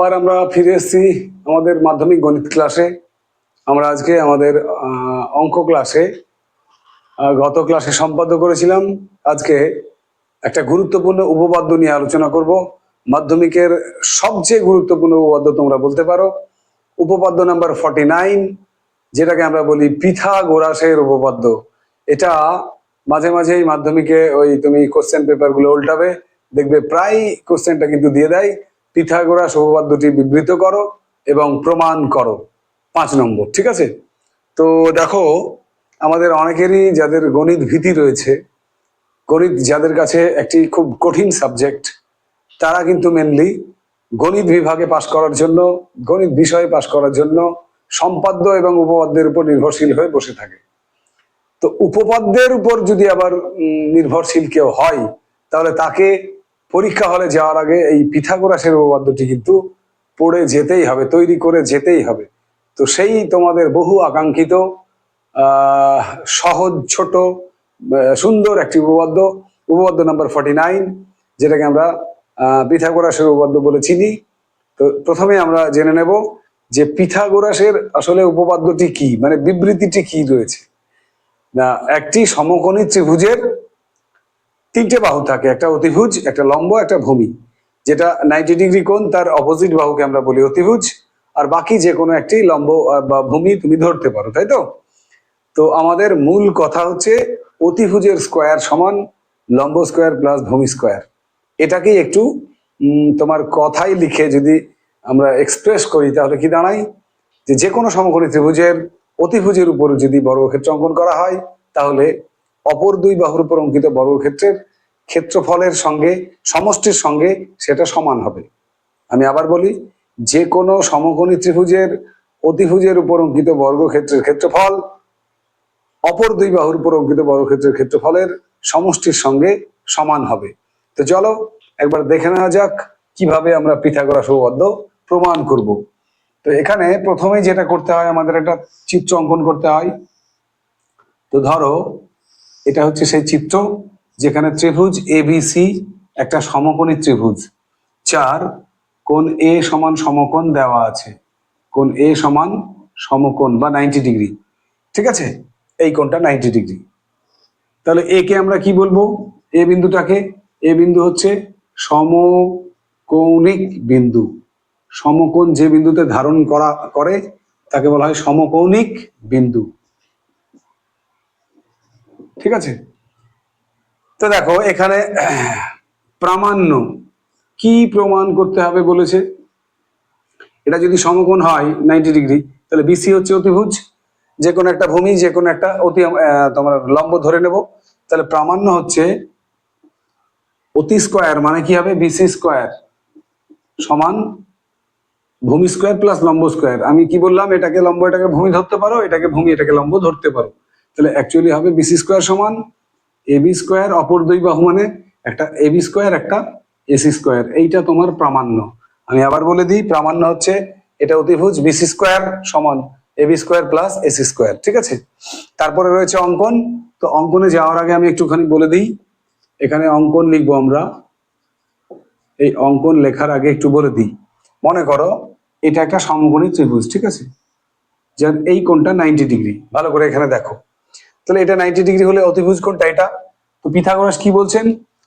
আবার আমরা ফিরে এসেছি আমাদের মাধ্যমিক গণিত ক্লাসে। আমরা আজকে আমাদের অঙ্ক ক্লাসে গত ক্লাসে সম্পাদ্য করেছিলাম। আজকে একটা গুরুত্বপূর্ণ উপপাদ্য নিয়ে আলোচনা করব। মাধ্যমিকের সবচেয়ে গুরুত্বপূর্ণ উপপাদ্য তোমরা বলতে পারো। উপপাদ্য নাম্বার ফর্টি নাইন, যেটাকে আমরা বলি পিথা গোরাসের উপপাদ্য। এটা মাঝে মাঝেই মাধ্যমিকে ওই তুমি কোশ্চেন পেপারগুলো উল্টাবে, দেখবে প্রায় কোশ্চেনটা কিন্তু দিয়ে দেয়। পিথাগোরাস উপপাদ্যটি বিবৃত করো এবং প্রমাণ করো। পাঁচ নম্বর, ঠিক আছে? তো দেখো, আমাদের অনেকেরই যাদের গণিত ভীতি রয়েছে, গণিত যাদের কাছে একটি খুব কঠিন সাবজেক্ট তারা কিন্তু মেনলি গণিত বিভাগে পাশ করার জন্য, গণিত বিষয়ে পাশ করার জন্য সম্পাদ্য এবং উপপাদ্যের উপর নির্ভরশীল হয়ে বসে থাকে। তো উপপাদ্যের উপর যদি আবার নির্ভরশীল কেউ হয়, তাহলে তাকে পরীক্ষা হলে যাওয়ার আগে এই পিথাগোরাসের উপপাদ্যটি কিন্তু পড়ে যেতেই হবে, তৈরি করে যেতেই হবে। তো সেই তোমাদের বহু আকাঙ্ক্ষিত সহজ, ছোট সুন্দর একটি উপপাদ্য উপপাদ্য নাম্বার ফর্টি নাইন যেটাকে আমরা পিথাগোরাসের উপপাদ্য বলে চিনি। তো প্রথমে আমরা জেনে নেব যে পিথাগোরাসের আসলে উপপাদ্যটি কি মানে বিবৃতিটি কি রয়েছে। না, একটি সমকোণী ত্রিভুজের তিনটে বাহু থাকে, একটা অতিভুজ, একটা লম্ব, একটা ভূমি। যেটা নাইনটি ডিগ্রি কোণ, তার অপোজিট বাহুকে আমরা বলি অতিভুজ। আর বাকি যে কোনো একটি লম্ব বা ভূমি তুমি ধরতে পারো, তাই তো? তো আমাদের মূল কথা হচ্ছে অতিভুজের স্কোয়ার সমান লম্ব স্কোয়ার প্লাস ভূমি স্কোয়ার এটাকেই একটু তোমার কথাই লিখে যদি আমরা এক্সপ্রেস করি, তাহলে কি দাঁড়ায়? যে যে কোনো সমকোণী ত্রিভুজের অতিভুজের উপর যদি বর্গক্ষেত্র অঙ্কন করা হয়, তাহলে অপর দুই বাহুর উপর অঙ্কিত বর্গক্ষেত্রের ক্ষেত্রফলের সঙ্গে, সমষ্টির সঙ্গে সেটা সমান হবে। আমি আবার বলি, যে কোনো সমকোণী ত্রিভুজের অতিভুজের উপর অঙ্কিত বর্গক্ষেত্রের ক্ষেত্রফল, অপর দুই বাহুর উপর অঙ্কিত বর্গক্ষেত্রের ক্ষেত্রফলের সমষ্টির সঙ্গে সমান হবে। তো চলো, একবার দেখে নেওয়া যাক কীভাবে আমরা পিথাগোরাস উপপাদ্য প্রমাণ করব। তো এখানে প্রথমেই যেটা করতে হয়, আমাদের একটা চিত্র অঙ্কন করতে হয়। তো ধরো এটা হচ্ছে সেই চিত্র যেখানে ত্রিভুজ এবিসি একটা সমকোণী ত্রিভুজ। চার কোন এ সমান সমকোণ দেওয়া আছে। কোন এ সমান সমকোণ বা নাইনটি ডিগ্রি। ঠিক আছে? এই কোণটা নাইনটি ডিগ্রি। তাহলে এ কে আমরা কি বলব? এ বিন্দুটাকে, এ বিন্দু হচ্ছে সমকৌণিক বিন্দু। সমকোণ যে বিন্দুতে ধারণ করা, করে, তাকে বলা হয় সমকৌণিক বিন্দু। ঠিক আছে? তো দেখো, এখানে প্রামাণ্য। কি প্রমাণ করতে হবে বলেছে? এটা যদি সমকোণ হয় নাইনটি ডিগ্রি তাহলে বিসি হচ্ছে অতিভুজ। যে কোনো একটা ভূমি যে কোনো একটা অতি তোমার লম্ব ধরে নেব। তাহলে প্রামাণ্য হচ্ছে অতি স্কোয়ার মানে কি হবে? বিসি স্কোয়ার সমান ভূমি স্কোয়ার প্লাস লম্ব স্কোয়ার আমি কি বললাম? এটাকে লম্ব, এটাকে ভূমি ধরতে পারো, এটাকে ভূমি, এটাকে লম্ব ধরতে পারো। তাহলে অ্যাকচুয়ালি হবে বিসি স্কোয়ার সমান এবি স্কোয়ার অপর দুই বাহু মানে একটা এবি স্কোয়ার একটা এসি স্কোয়ার এইটা তোমার প্রামাণ্য। আমি আবার বলে দিই, প্রামাণ্য হচ্ছে এটা অতিভুজ বিসি স্কোয়ার সমান AB square plus AC square ঠিক আছে? তারপরে রয়েছে অঙ্কন। তো অঙ্কনে যাওয়ার আগে আমি একটুখানি বলে দিই। এখানে অঙ্কন লিখব আমরা। এই অঙ্কন লেখার আগে একটু বলে দিই। মনে করো, এটা একটা সমকোণী ত্রিভুজ, ঠিক আছে? যার এই কোণটা নাইনটি ডিগ্রি ভালো করে এখানে দেখো। তাহলে এটা নাইনটি ডিগ্রি হলে অতিভুজ কোণটা এটা? তো পিথাগোরাস কি বলছেন?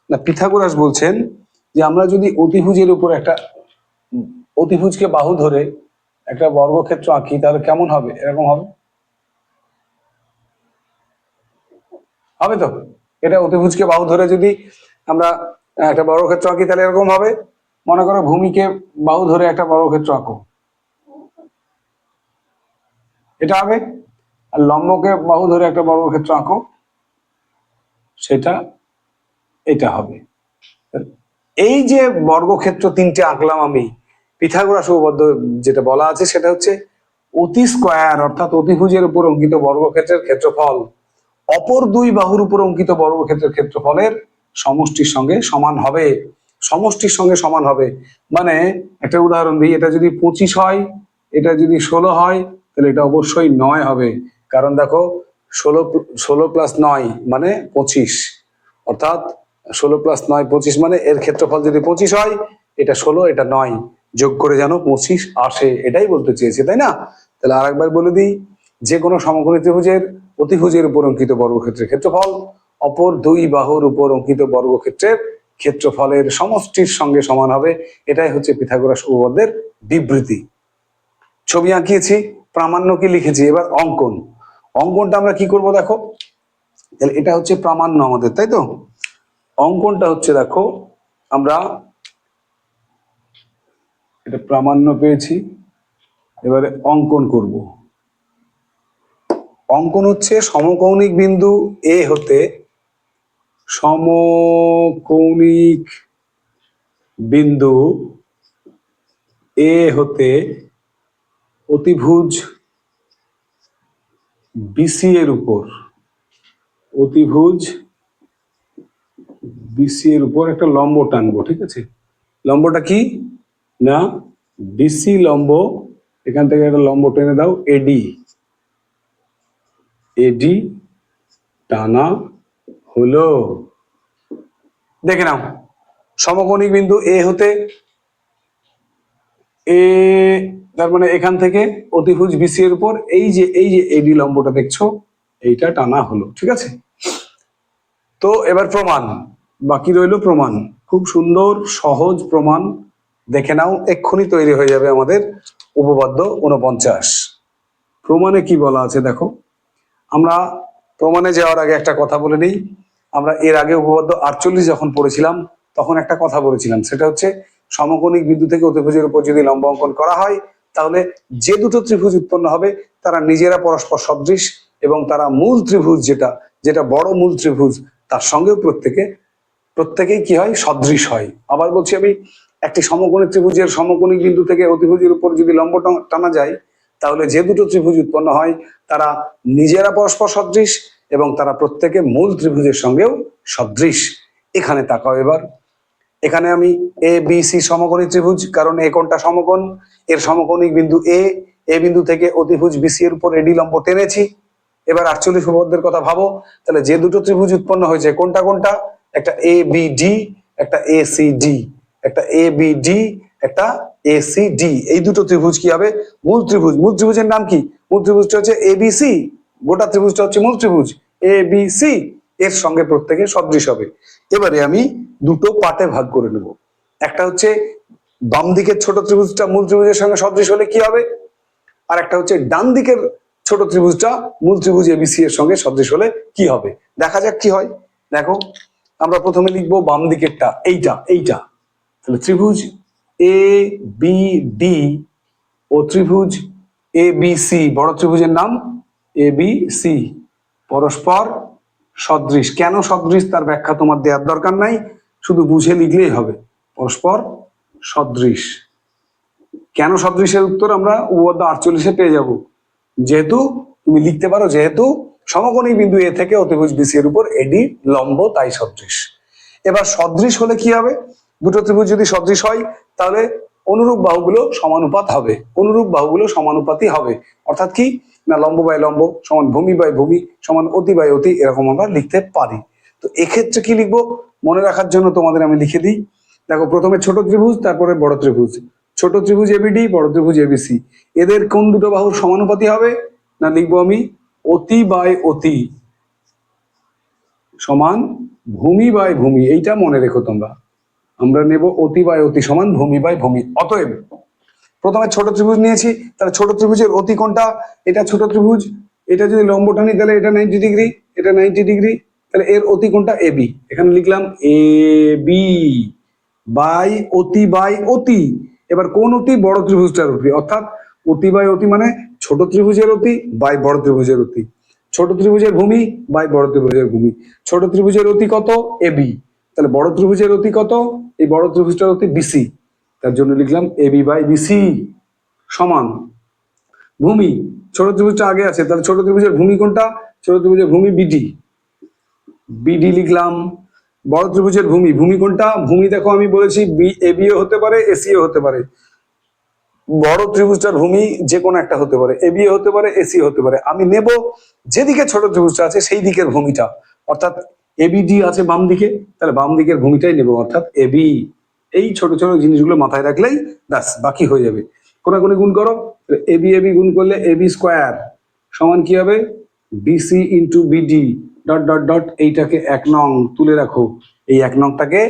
না, পিথাগোরাস বলছেন যে আমরা যদি অতিভুজের উপর একটা অতিভুজকে বাহু ধরে একটা বর্গক্ষেত্র আঁকি, তাহলে কেমন হবে? এরকম হবে? হবে তো? এটা অতিভুজকে বাহু ধরে যদি আমরা একটা বর্গক্ষেত্র আঁকি, তাহলে এরকম হবে? মনে করো ভূমিকে বাহু ধরে একটা বর্গক্ষেত্র আঁকো। এটা হবে? আর লম্বকে বাহু ধরে একটা বর্গক্ষেত্র আঁকো। সেটা, এটা হবে। এই যে বর্গক্ষেত্র তিনটে আঁকলাম আমি, পিথাগোরাস উপপাদ্য যেটা বলা আছে সেটা হচ্ছে অতি স্কোয়ার, অর্থাৎ অতিভুজের উপর অঙ্কিত বর্গক্ষেত্রের ক্ষেত্রফল। অপর দুই বাহুর উপর অঙ্কিত বর্গক্ষেত্রের ক্ষেত্রফলের সমষ্টির সঙ্গে সমান হবে। সমষ্টির সঙ্গে সমান হবে। মানে একটা উদাহরণ দিই, এটা যদি পঁচিশ হয়, এটা যদি ষোলো হয়, তাহলে এটা অবশ্যই নয় হবে। কারণ দেখো, ষোলো ষোলো প্লাস নয় মানে পঁচিশ। অর্থাৎ ষোলো প্লাস নয়, পঁচিশ মানে এর ক্ষেত্রফল যদি পঁচিশ হয়, এটা ষোলো, এটা নয়। যোগ করে যেন পঁচিশ আসে, এটাই বলতে চেয়েছে, তাই না? তাহলে আর একবার বলে দিই, যে কোনো সমকোণী ত্রিভুজের অতিভুজের উপর অঙ্কিত বর্গক্ষেত্রের ক্ষেত্রফল, অপর দুই বাহুর উপর অঙ্কিত বর্গক্ষেত্রের ক্ষেত্রফলের সমষ্টির সঙ্গে সমান হবে। এটাই হচ্ছে পিথাগোরাস উপপাদ্যের বিবৃতি। ছবি আঁকিয়েছি, প্রামাণ্য কি লিখেছি? এবার অঙ্কন। অঙ্কনটা আমরা কি করব দেখো? তাহলে এটা হচ্ছে প্রামাণ্য আমাদের, তাই তো? অঙ্কনটা হচ্ছে দেখো, আমরা এটা প্রামাণ্য পেয়েছি, এবারে অঙ্কন করব। অঙ্কন হচ্ছে সমকৌণিক বিন্দু এ হতে সমকৌণিক বিন্দু এ হতে অতিভুজ বিসি এর উপর। অতিভুজ বিসি এর উপর একটা লম্ব টানবো, ঠিক আছে? লম্বটা কি? না, বিসি লম্ব, এখান থেকে একটা লম্ব টেনে দাও, এডি। এডি টানা হলো। দেখে নাও সমকোণিক বিন্দু এ হতে এ, তার মানে এখান থেকে অতিভুজ বিসি এর উপর এই যে এই যে এডি লম্বটা দেখছ, এইটা টানা হলো, ঠিক আছে? তো এবার প্রমাণ, বাকি রইল প্রমাণ। খুব সুন্দর, সহজ প্রমাণ। দেখে নাও, এক্ষুনি তৈরি হয়ে যাবে আমাদের উপপাদ্য উনপঞ্চাশ প্রমাণে কি বলা আছে দেখো? আমরা প্রমাণে যাওয়ার আগে একটা কথা বলে নিই। আমরা এর আগে উপপাদ্য আটচল্লিশ যখন পড়েছিলাম, তখন একটা কথা বলেছিলাম। সেটা হচ্ছে সমকোণিক বিন্দু থেকে অতিভুজের উপর যদি লম্ব অঙ্কন করা হয়, তাহলে যে দুটো ত্রিভুজ উৎপন্ন হবে, তারা নিজেরা পরস্পর সদৃশ এবং তারা মূল ত্রিভুজ যেটা যেটা বড় মূল ত্রিভুজ, তার সঙ্গেও প্রত্যেকে, প্রত্যেকেই কি হয়? সদৃশ হয়। আবার বলছি আমি, একটি সমকোণী ত্রিভুজের সমকোণিক বিন্দু থেকে অতিভুজের উপর যদি লম্ব টানা যায়, তাহলে যে দুটো ত্রিভুজ উৎপন্ন হয়, তারা নিজেরা পরস্পর সদৃশ এবং তারা প্রত্যেকে মূল ত্রিভুজের সঙ্গেও সদৃশ। এখানে তাকাও এবার। এখানে আমি এ বি সি সমকোণী ত্রিভুজ, কারণ এ কোণটা সমকোণ, এর সমকোণিক বিন্দু এ এ বিন্দু থেকে অতিভুজ বিসি এর উপর এডি লম্ব টেনেছি। এবার আটচল্লিশ উপপাদ্যের কথা ভাবো, তাহলে যে দুটো ত্রিভুজ উৎপন্ন হয়েছে, কোনটা কোনটা? একটা এ বি ডি একটা এ সি ডি একটা এ বি ডি একটা এ সি ডি এই দুটো ত্রিভুজ কি হবে? মূল ত্রিভুজ। মূল ত্রিভুজের নাম কি? মূল ত্রিভুজটা হচ্ছে এ বি সি গোটা ত্রিভুজটা হচ্ছে মূল ত্রিভুজ। এ বি সি এর সঙ্গে প্রত্যেকে সদৃশ হবে। এবারে আমি দুটো পার্টে ভাগ করে নেব। একটা হচ্ছে বাম দিকের ছোট ত্রিভুজটা মূল ত্রিভুজের সঙ্গে সদৃশ হলে কি হবে? আর একটা হচ্ছে ডান দিকের ছোট ত্রিভুজটা মূল ত্রিভুজ এবিসি এর সঙ্গে সদৃশ হলে কি হবে? দেখা যাক কি হয়। দেখো, আমরা প্রথমে লিখব বাম দিকেরটা, এইটা এইটা। তাহলে ত্রিভুজ এ বি ডি ও ত্রিভুজ এ বি সি বড় ত্রিভুজের নাম এ বি সি পরস্পর সদৃশ। কেন সদৃশ? তার ব্যাখ্যা তোমার দেওয়ার দরকার নাই। শুধু বুঝে লিখলেই হবে। পরস্পর সদৃশ। কেন সদৃশের উত্তর? আমরা উপপাদ্য আটচল্লিশে পেয়ে যাব। যেহেতু, তুমি লিখতে পারো, যেহেতু সমকোণী বিন্দু এ থেকে অতিভুজ বিসি এর উপর এডি লম্ব, তাই সদৃশ। এবার সদৃশ হলে কি হবে? দুটো ত্রিভুজ যদি সদৃশ হয়, তাহলে অনুরূপ বাহুগুলো সমানুপাত হবে। অনুরূপ বাহুগুলো সমানুপাতই হবে। অর্থাৎ কি? না লম্ব বাই লম্ব, সমান ভূমি বাই ভূমি, সমান অতি বাই অতি, এরকম আমরা লিখতে পারি। তো এক্ষেত্রে কি লিখব? মনে রাখার জন্য তোমাদের আমি লিখে দিই। দেখো, প্রথমে ছোট ত্রিভুজ, তারপরে বড় ত্রিভুজ। ছোট ত্রিভুজ এবিডি বড় ত্রিভুজ এবিসি এদের কোন দুটো বাহুর সমানুপাতি হবে? না, লিখব আমি অতি বাই অতি সমান ভূমি বাই ভূমি। এইটা মনে রেখো তোমরা। আমরা নেব অতি বাই অতি সমান ভূমি বাই ভূমি। অতএব প্রথমে ছোট ত্রিভুজ নিয়েছি, তাহলে ছোট ত্রিভুজের অতি কোনটা এটা ছোট ত্রিভুজ, এটা যদি লম্ব টানি তাহলে এটা নাইনটি ডিগ্রি এটা নাইনটি ডিগ্রি তাহলে এর অতি কোনটা এ বি এখানে লিখলাম এ বি বাই অতি বাই অতি। এবার কোন অতি? বড় ত্রিভুজটার অতি। অর্থাৎ অতি বাই অতি মানে ছোট ত্রিভুজের অতি, বাই বড় ত্রিভুজের অতি। ছোট ত্রিভুজের ভূমি, বাই বড় ত্রিভুজের ভূমি। ছোট ত্রিভুজের অতি কত? এ বি তাহলে বড় ত্রিভুজের অতি কত? এই বড় ত্রিভুজটার অতি বিসি তার জন্য লিখলাম এ বি বাই বিসি সমান ভূমি। ছোট ত্রিভুজটা আগে আছে, তাহলে ছোট ত্রিভুজের ভূমি কোনটা? ছোট ত্রিভুজের ভূমি বিডি বিডি লিখলাম, বড় ত্রিভুজের ভূমি। ভূমি কোনটা? ভূমি দেখো আমি বলেছি বি এ হতে পারে এসিও হতে পারে। বড় ত্রিভুজটার ভূমি যে কোনো একটা হতে পারে এ বি হতে পারে এসি হতে পারে। আমি নেব যেদিকে ছোট ত্রিভুজটা আছে, সেই দিকের ভূমিটা। অর্থাৎ এবিডি আছে বাম দিকে তাহলে বাম দিকের ভূমিটাই নেব, অর্থাৎ এবি এই ছোট ছোট জিনিসগুলো মাথায় রাখলেই ব্যাস, বাকি হয়ে যাবে। কোনাকুনি গুণ করো, এ বি এ বি গুণ করলে এ বি স্কোয়ার। সমান কি হবে? BC into BD dot dot dot, এইটাকে এক নং তুলে রাখো। এই এক নংটাকে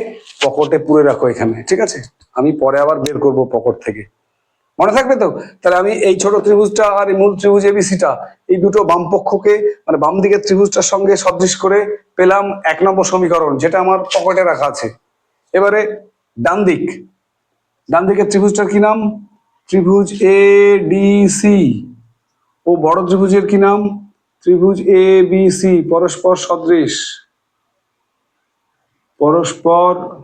পকেটে পুরে রাখো এখানে, ঠিক আছে? আমি পরে আবার বের করব পকেট থেকে। মনে থাকবে তো? তাহলে আমি এই ছোট ত্রিভুজটা আর এই মূল ত্রিভুজ এবিসিটা এই দুটো বাম পক্ষকে মানে বাম দিকের ত্রিভুজটার সঙ্গে সদৃশ করে পেলাম এক নম্বর সমীকরণ, যেটা আমার পকেটে রাখা আছে। এবারে ডান দিক ডান দিকের ত্রিভুজটার কি নাম? ত্রিভুজ এ ডি সি ও বড় ত্রিভুজের কি নাম? ত্রিভুজ এ বি সি পরস্পর সদৃশ। পরস্পর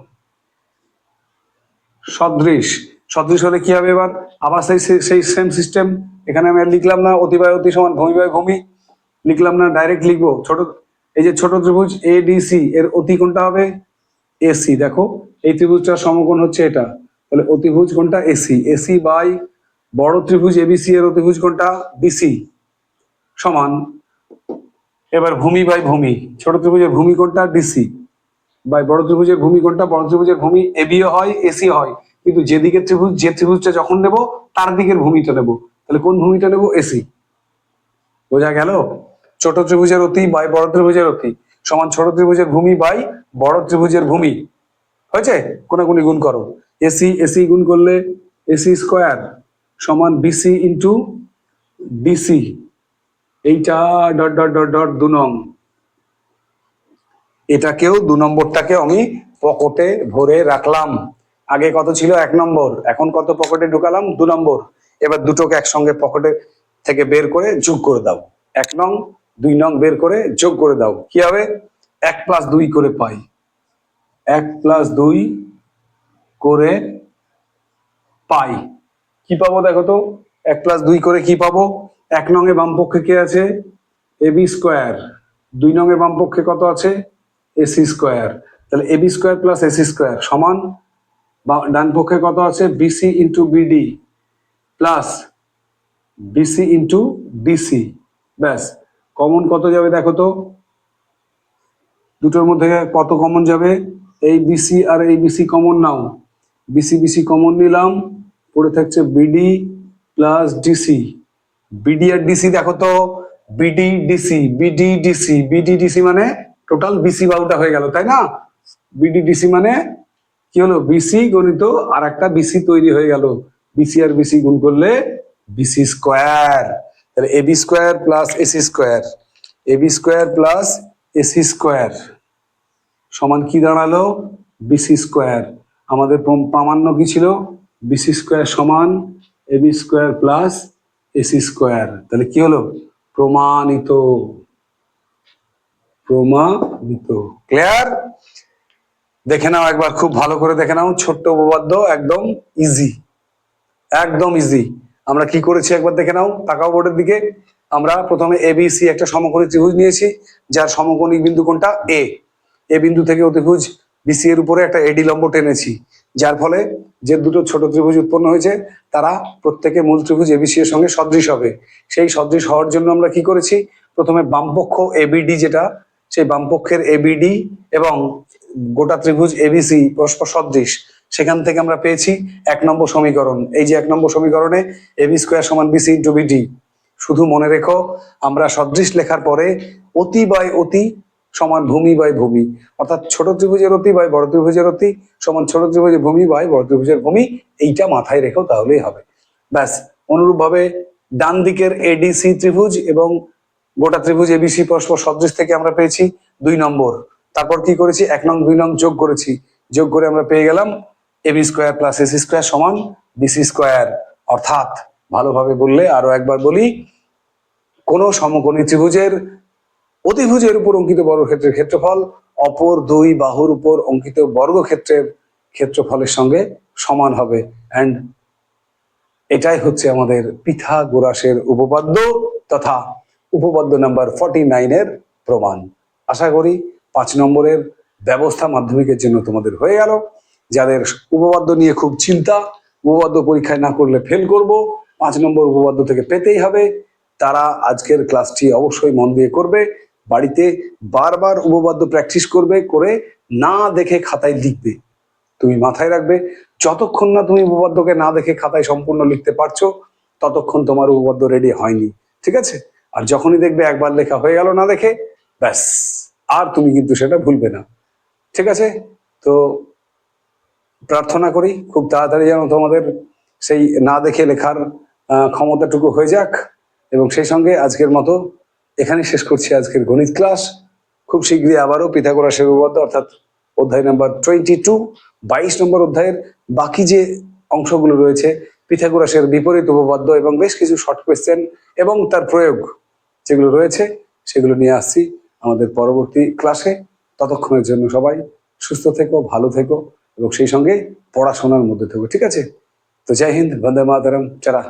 সদৃশ। সদৃশ হলে কি হবে এবার? আবার সেই সেই- সেম সিস্টেম এখানে আমি লিখলাম না অতিবায় অতি সমান ভূমি বাই ভূমি। লিখলাম না ডাইরেক্ট লিখব। ছোট এই যে ছোট ত্রিভুজ এ ডি সি এর অতি কোনটা হবে? এসি দেখো এই ত্রিভুজটার সমকোণ হচ্ছে এটা। তাহলে অতিভুজ কোনটা? এসি এসি বাই বড় ত্রিভুজ এবিসি এর অতিভুজ কোনটা? বিসি সমান। এবার ভূমি বাই ভূমি। ছোট ত্রিভুজের ভূমি কোনটা? ডিসি বাই বড় ত্রিভুজের ভূমি কোনটা? বড় ত্রিভুজের ভূমি এবিও হয় এসি হয়। কিন্তু যেদিকে ত্রিভুজ, যে ত্রিভুজটা যখন নেব, তার দিকের ভূমিটা নেব। তাহলে কোন ভূমিটা নেব? এসি বোঝা গেল? ছোট ত্রিভুজের অতি বাই বড় ত্রিভুজের অতি। সমান ছোট ত্রিভুজের ভূমি বাই বড় ত্রিভুজের ভূমি। হয়েছে? কোনাকুনি গুণ করো। এসি এসি গুণ করলে এসি স্কোয়ার সমান বিসি ইন্টু ডিসি এইটা ডট ডট ডট ডট দু নং। এটাকেও দু নম্বরটাকে আমি পকেটে ভরে রাখলাম। আগে কত ছিল? এক নম্বর। এখন কত পকেটে ঢুকালাম? দু নম্বর। এবার দুটোকে একসঙ্গে পকেটে থেকে বের করে যোগ করে দাও। এক নং, দুই নং বের করে যোগ করে দাও। কি হবে? এক প্লাস দুই করে পাই। এক প্লাস দুই করে পাই। কি পাবো দেখো তো? এক প্লাস দুই করে কি পাবো? এক নঙে বাম পক্ষে কে আছে? এবি স্কোয়ার দুই নঙে বাম পক্ষে কত আছে? এসি স্কোয়ার তাহলে AB square plus AC square সমান বা- ডান পক্ষে কত আছে? BC into BD plus BC into DC ব্যাস কমন কত যাবে দেখো তো? দুটোর মধ্যে কত কমন যাবে? এই বিসি আর এই বিসি কমন নাও বিসি বিসি কমন নিলাম। পড়ে থাকছে বিডি প্লাস ডিসি বিডি আর ডিসি দেখো তো BD DC BD DC BD DC মানে টোটাল বিসি বাউটা হয়ে গেল, তাই না? বিডি ডিসি মানে কি হলো? বিসি গণিত আর একটা বিসি তৈরি হয়ে গেল। বিসি আর বিসি গুণ করলে বিসি স্কোয়ার তাহলে AB square plus AC square AB square plus AC square সমান কি দাঁড়াল? বিসি স্কোয়ার আমাদের প্রম- প্রামাণ্য কি ছিল? বিসি স্কোয়ার সমান AB square plus AC square তাহলে কি হলো? প্রমাণিত। প্রমাণিত। ক্লিয়ার দেখে নাও একবার, খুব ভালো করে দেখে নাও। ছোট্ট উপপাদ্য, একদম ইজি একদম ইজি আমরা কি করেছি একবার দেখে নাও, তাকাও বোর্ডের দিকে। আমরা প্রথমে এবিসি একটা সমকোণী ত্রিভুজ নিয়েছি, যার সমকোণী বিন্দু কোনটা? এ এ বিন্দু থেকে অতিভুজ বিসি এর উপরে একটা এডি লম্ব টেনেছি। যার ফলে যে দুটো ছোট ত্রিভুজ উৎপন্ন হয়েছে, তারা প্রত্যেকে মূল ত্রিভুজ এবিসি এর সঙ্গে সদৃশ হবে। সেই সদৃশ হওয়ার জন্য আমরা কি করেছি? প্রথমে বামপক্ষ এবিডি যেটা, সেই বামপক্ষের এবিডি এবং গোটা ত্রিভুজ এবিসি পরস্পর সদৃশ। সেখান থেকে আমরা পেয়েছি এক নম্বর সমীকরণ। এই যে এক নম্বর সমীকরণে এবি স্কোয়ার সমান বিসি ইন্টু বিডি শুধু মনে রেখো, আমরা সদৃশ লেখার পরে অতি বাই অতি সমান ভূমি বাই ভূমি। অর্থাৎ ছোট ত্রিভুজের অতি বাই বড় ত্রিভুজের অতি সমান ছোট ত্রিভুজের ভূমি বাই বড় ত্রিভুজের ভূমি, এইটা মাথায় রেখেও তাহলেই হবে। ব্যাস, অনুরূপভাবে ডান দিকের এডিসি ত্রিভুজ এবং গোটা ত্রিভুজ এবিসি পরস্পর সদৃশ থেকে আমরা পেয়েছি দুই নম্বর। তারপর কি করেছি? এক নং, দুই নং যোগ করেছি। যোগ করে আমরা পেয়ে গেলাম AB square plus AC square সমান বিসি স্কোয়ার অর্থাৎ ভালোভাবে বললে আরও একবার বলি, কোন সমকোণী ত্রিভুজের অতিভুজের উপর অঙ্কিত বর্গক্ষেত্রের ক্ষেত্রফল, অপর দুই বাহুর উপর অঙ্কিত বর্গক্ষেত্রের ক্ষেত্রফলের সঙ্গে সমান হবে। অ্যান্ড এটাই হচ্ছে আমাদের পিথাগোরাসের উপপাদ্য তথা উপপাদ্য নাম্বার ফর্টি নাইনের প্রমাণ। আশা করি পাঁচ নম্বরের ব্যবস্থা মাধ্যমিকের জন্য তোমাদের হয়ে গেল। যাদের উপপাদ্য নিয়ে খুব চিন্তা, উপপাদ্য পরীক্ষায় না করলে ফেল করব, পাঁচ নম্বর উপপাদ্য থেকে পেতেই হবে। তারা আজকের ক্লাসটি অবশ্যই মন দিয়ে করবে। বাড়িতে বারবার উপপাদ্য প্র্যাকটিস করবে, করে না দেখে খাতায় লিখবে। তুমি মাথায় রাখবে, যতক্ষণ না তুমি উপপাদ্যকে না দেখে খাতায় সম্পূর্ণ লিখতে পারছ, ততক্ষণ তোমার উপপাদ্য রেডি হয়নি। ঠিক আছে? আর যখনই দেখবে একবার লেখা হয়ে গেল না দেখে, ব্যাস, আর তুমি কিন্তু সেটা ভুলবে না। ঠিক আছে? তো প্রার্থনা করি, খুব তাড়াতাড়ি যেন তোমাদের সেই না দেখে লেখার ক্ষমতাটুকু হয়ে যাক, এবং সেই সঙ্গে আজকের মতো এখানে শেষ করছি আজকের গণিত ক্লাস খুব শীঘ্রই আবারও পিথাগোরাসের উপপাদ্য, অর্থাৎ অধ্যায় নাম্বার টোয়েন্টি টু বাইশ নম্বর অধ্যায়ের বাকি যে অংশগুলো রয়েছে পিথাগোরাসের বিপরীত উপপাদ্য এবং বেশ কিছু শর্ট কোয়েশ্চেন এবং তার প্রয়োগ যেগুলো রয়েছে, সেগুলো নিয়ে আসছি আমাদের পরবর্তী ক্লাসে ততক্ষণের জন্য সবাই সুস্থ থেকো, ভালো থেকো এবং সেই সঙ্গে পড়াশোনার মধ্যে থেকো, ঠিক আছে? তো জয় হিন্দ, বন্দে মাতারাম চারা